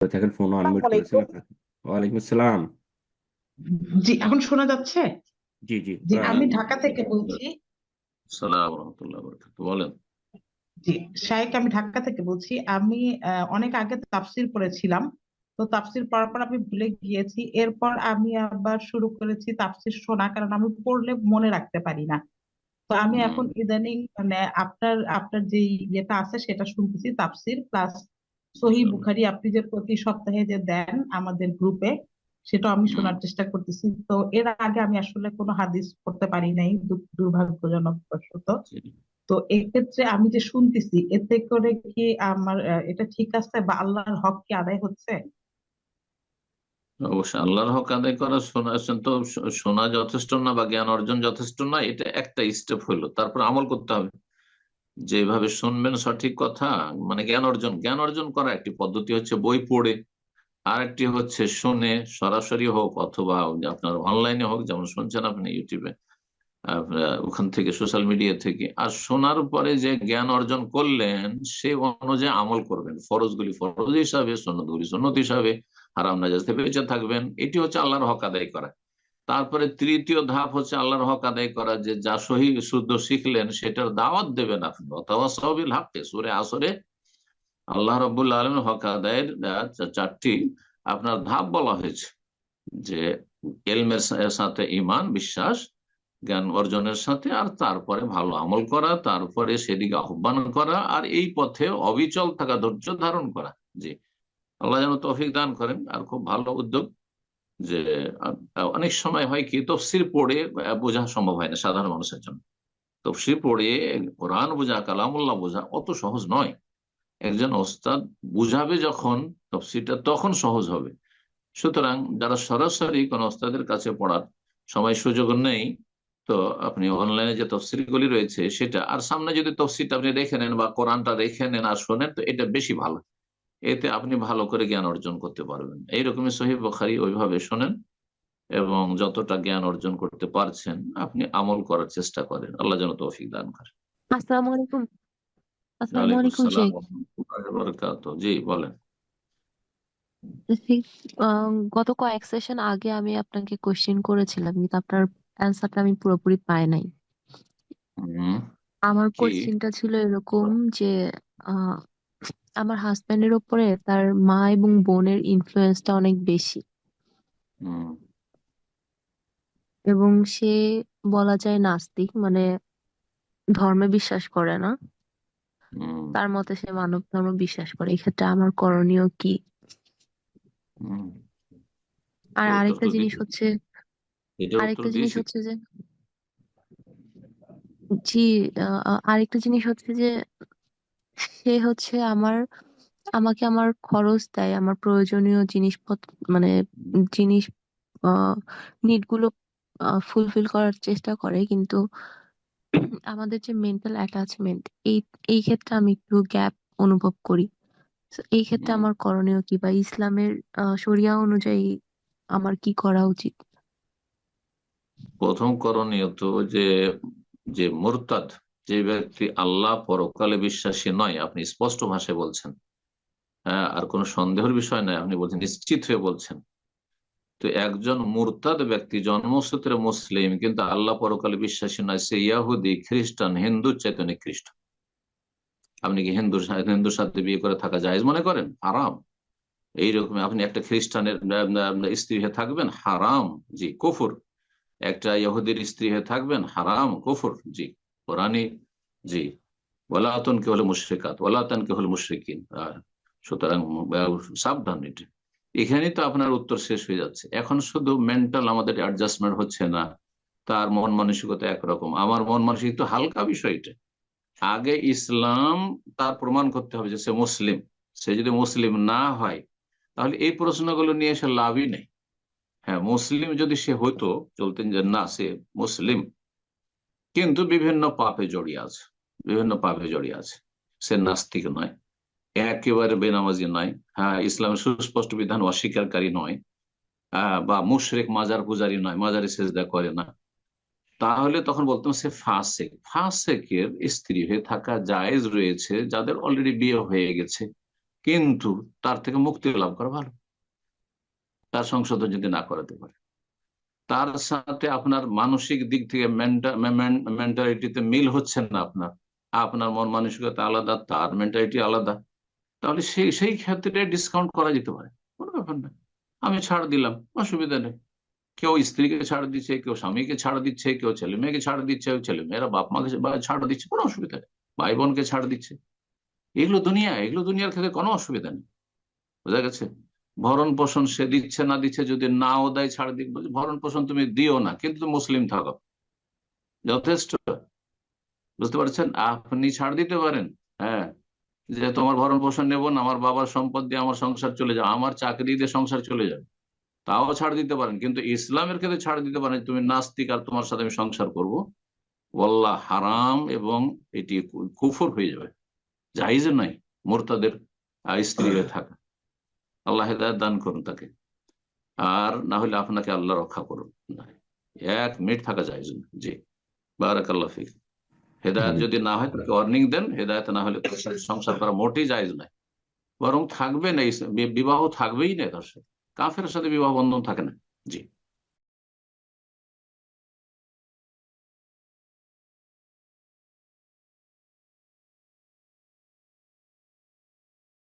থাকেন phone unmute করেছেন ওয়ালাইকুম আসসালাম। জি এখন শোনা যাচ্ছে? জি জি জি আমি ঢাকা থেকে বলছি। সালাম রহমতুল্লাহ বরকাত বলেন। জি শাইখ আমি ঢাকা থেকে বলছি। আমি আহ, অনেক আগে তাফসির পড়েছিলাম। তো তাফসির পড়ার পর আমি ভুলে গিয়েছি। এরপর আমি আবার শুরু করেছি তাফসির শোনা কারণ আমি পড়লে মনে রাখতে পারি না। তো আমি এখন ইদানিং মানে আপনার আপনার যে ইয়েটা আছে সেটা শুনতেছি তাফসির প্লাস সহি। বুখারি আপনি যে প্রতি সপ্তাহে যে দেন আমাদের গ্রুপে সেটা আমি শোনার চেষ্টা করতেছি। তো এর আগে আমি আসলে কোনো হাদিস পড়তে পারি নাই দুর্ভাগ্যজনক বশত তো। এক্ষেত্রে আমি যে শুনতেছি এতে করে কি আমার এটা ঠিক আছে বা আল্লাহর হক কি আদায় হচ্ছে? অবশ্যই আল্লাহর হক আদায় করা শোনা তো শোনা যথেষ্ট না বা জ্ঞান অর্জন যথেষ্ট না এটা একটা স্টেপ হলো তারপর আমল করতে হবে। যেভাবে শুনবেন সঠিক কথা মানে জ্ঞান অর্জন জ্ঞান অর্জন করা একটি পদ্ধতি হচ্ছে বই পড়ে। আর একটি হচ্ছে শুনে সরাসরি হোক অথবা আপনার অনলাইনে হোক, যেমন শুনছেন আপনি ইউটিউবে, আপনার ওখান থেকে সোশ্যাল মিডিয়া থেকে। আর শোনার পরে যে জ্ঞান অর্জন করলেন, সে অনুযায়ী আমল করবেন। ফরজগুলি ফরজ হিসাবে সন্ন্যতগুলি সন্ন্যত হিসাবে, হারাম নাজাজ থেকে বেঁচে থাকবেন। এটি হচ্ছে আল্লাহর হক আদায় করা। তারপরে তৃতীয় ধাপ হচ্ছে আল্লাহর হক আদায় করা যে যা সহি শুদ্ধ শিখলেন সেটার দাওয়াত দেবেন আপনি। অথবা সহবিল হাককে, সুরে আসরে আল্লাহ রবুল্লা আলমের হক আদায়ের চারটি আপনার ধাপ বলা হয়েছে যে এলমের সাথে ইমান বিশ্বাস, জ্ঞান অর্জনের সাথে আর তারপরে ভালো আমল করা, তারপরে সেদিকে আহ্বান করা আর এই পথে অবিচল থাকা ধৈর্য ধারণ করা। জি, আল্লাহ যেন তৌফিক দান করেন। আর খুব ভালো উদ্যোগ। যে অনেক সময় হয় কি, তফসির পড়ে বোঝা সম্ভব হয় না সাধারণ মানুষের জন্য। তফসির পড়ে, কোরআন বোঝা, কালামুল্লাহ বোঝা অত সহজ নয়। একজন ওস্তাদ বুঝাবে যখন তফসিরটা তখন সহজ হবে। সুতরাং যারা সরাসরি কোন ওস্তাদের কাছে পড়ার সময় সুযোগ নেই, তো আপনি অনলাইনে যে তফসিরগুলি রয়েছে সেটা, আর সামনে যদি তফসিরটা আপনি রেখে নেন বা কোরআনটা রেখে নেন আর শোনেন, তো এটা বেশি ভালো। এতে আপনি ভালো করে জ্ঞান অর্জন করতে পারবেন। এইরকমই সহি বখারি ওইভাবে শোনেন এবং যতটা জ্ঞান অর্জন করতে পারছেন আপনি আমল করার চেষ্টা করেন। আল্লাহ যেন তৌফিক দান করে আসসালামু আলাইকুম। আসসালামু আলাইকুম সালাম শেখ। ওয়া বারাকাতুহু। জি বলেন। গত কয়েক সেশন আগে আমি আপনাকে কোশ্চেন করেছিলাম কিন্তু আপনার অ্যান্সারটা আমি পুরোপুরি পাই নাই। আমার কোশ্চেনটা ছিল এরকম যে আমার হাজবেন্ডের ওপরে তার মা এবং বোনের ইনফ্লুয়েন্সটা অনেক বেশি। হুম, এবং সে বলা যায় নাস্তিক মানে ধর্মে বিশ্বাস করে না। হুম, তার মতে সে মানব ধর্ম বিশ্বাস করে। এক্ষেত্রে আমার করণীয় কি? হুম। আর আরেকটা জিনিস হচ্ছে এটার উত্তর আরেকটা জিনিস দিয়েছি হচ্ছে যে জি আহ, আরেকটা জিনিস হচ্ছে যে সে হচ্ছে আমার আমাকে আমার খরচ দেয় আমার প্রয়োজনীয় জিনিসপত্র মানে জিনিস নিডগুলো ফুলফিল করার চেষ্টা করে কিন্তু আমাদের যে মেন্টাল অ্যাটাচমেন্ট এই এই ক্ষেত্রে আমি একটু গ্যাপ অনুভব করি। এই ক্ষেত্রে আমার করণীয় কি বা ইসলামের শরিয়া অনুযায়ী আমার কি করা উচিত? প্রথম করণীয় তো যে যে মোরতাদ যে ব্যক্তি আল্লাহ পরকালে বিশ্বাসী নয়, আপনি স্পষ্ট ভাষায় বলছেন। হ্যাঁ আর কোনো সন্দেহের বিষয় নয়, আপনি বলছেন, নিশ্চিত হয়ে বলছেন। তো একজন মুরতাদ ব্যক্তি, জন্মসূত্রে মুসলিম, কিন্তু আল্লাহ পরকালে বিশ্বাসী নয়, সে ইয়াহুদি, খ্রিস্টান হিন্দু চাইতে খ্রিস্ট। আপনি কি হিন্দুর হিন্দুর সাথে বিয়ে করে থাকা জায়েজ মনে করেন? আরাম এইরকম আপনি একটা খ্রিস্টানের স্ত্রী হয়ে থাকবেন? হারাম। জি, কুফুর। একটা ইহুদির স্ত্রী হয়ে থাকবেন? হারাম, কুফুর। জি। কোরআনী জি। ওলাতন কে হলো মুশরিকাত ওলাতন কে হলো মুশরিকিন সুতরাং সাবধান এটা। এখানেই তো আপনার উত্তর শেষ হয়ে যাচ্ছে। এখন শুধু মেন্টাল আমাদের অ্যাডজাস্টমেন্ট হচ্ছে না, তার মন মানসিকতা একরকম। আমার মন মানসিক তো হালকা বিষয়টা আগে ইসলাম তার প্রমাণ করতে হবে যে সে মুসলিম। সে যদি মুসলিম না হয়, তাহলে এই প্রশ্নগুলো নিয়ে এসে লাভই নেই। হ্যাঁ মুসলিম যদি সে হতো, চলতেন যে না, সে মুসলিম। কিন্তু বিভিন্ন পাপে জড়িয়ে আছে, বিভিন্ন পাপে জড়িয়ে আছে। সে নাস্তিক নয়, একেবারে বেনামাজি নয়। হ্যাঁ ইসলামের সুস্পষ্ট বিধান অস্বীকারী নয় বা মুশরেক মাজার পূজারি নয়, মাজারি সেজদা করে না। তাহলে তখন বলতাম সে ফাসেক। ফাসেকের স্ত্রী হয়ে থাকা জায়েজ রয়েছে, যাদের অলরেডি বিয়ে হয়ে গেছে। কিন্তু তার থেকে মুক্তি লাভ করা ভালো। তার সংশোধন যদি না করাতে পারে। তার সাথে আপনার মানসিক দিক থেকে মেন্টালিটিতে মিল হচ্ছে না আপনার। আপনার মন মানসিকতা আলাদা, তার মেন্টালিটি আলাদা। তাহলে সেই সেই ক্ষেত্রে ডিসকাউন্ট করা যেতে পারে। কোনো ব্যাপার না। আমি ছাড় দিলাম, অসুবিধা নেই। কেউ স্ত্রীকে ছাড় দিচ্ছে, কেউ স্বামীকে ছাড় দিচ্ছে, কেউ ছেলে মেয়েকে ছাড় দিচ্ছে ছেলে মেয়েরা বাপ মাকে ছাড় দিচ্ছে, কোনো অসুবিধা নেই। ভাই বোনকে ছাড় দিচ্ছে। এগুলো দুনিয়া, এগুলো দুনিয়ার ক্ষেত্রে কোনো অসুবিধা নেই। বোঝা গেছে? ভরণ পোষণ সে দিচ্ছে না দিচ্ছে, যদি নাও দেয় ছাড় দিক বলছে, ভরণ পোষণ তুমি দিও না, কিন্তু মুসলিম থাকো। যথেষ্ট। বুঝতে পারছেন? আপনি ছাড় দিতে পারেন হ্যাঁ। যে তোমার ভরণ পোষণ নেব না, আমার বাবার সম্পদ দিয়ে আমার সংসার চলে যাবে, আমার চাকরি দিয়ে সংসার চলে যাবে, তাও ছাড় দিতে পারেন। কিন্তু ইসলামের ক্ষেত্রে ছাড় দিতে পারেন, তুমি নাস্তিক আর তোমার সাথে আমি সংসার করব, ওয়াল্লাহ হারাম এবং এটি কুফর হয়ে যাবে। জাহিজ নাই, মোরতাদের স্ত্রী হয়ে থাকা। আল্লাহ হেদায়ত দান করুন তাকে। আর না হলে আপনাকে আল্লাহ রক্ষা করুন এক মিনিট থাকা যায় না জি। বারাক আল্লাহ ফিক। হেদায়ত যদি না হয় তাকে ওয়ার্নিং দেন। হেদায়ত না হলে সংসার করা মোটেই জায়জ নাই বরং থাকবে না বিবাহ থাকবেই না তার সাথে। কাফের সাথে বিবাহ বন্ধন থাকে না। জি।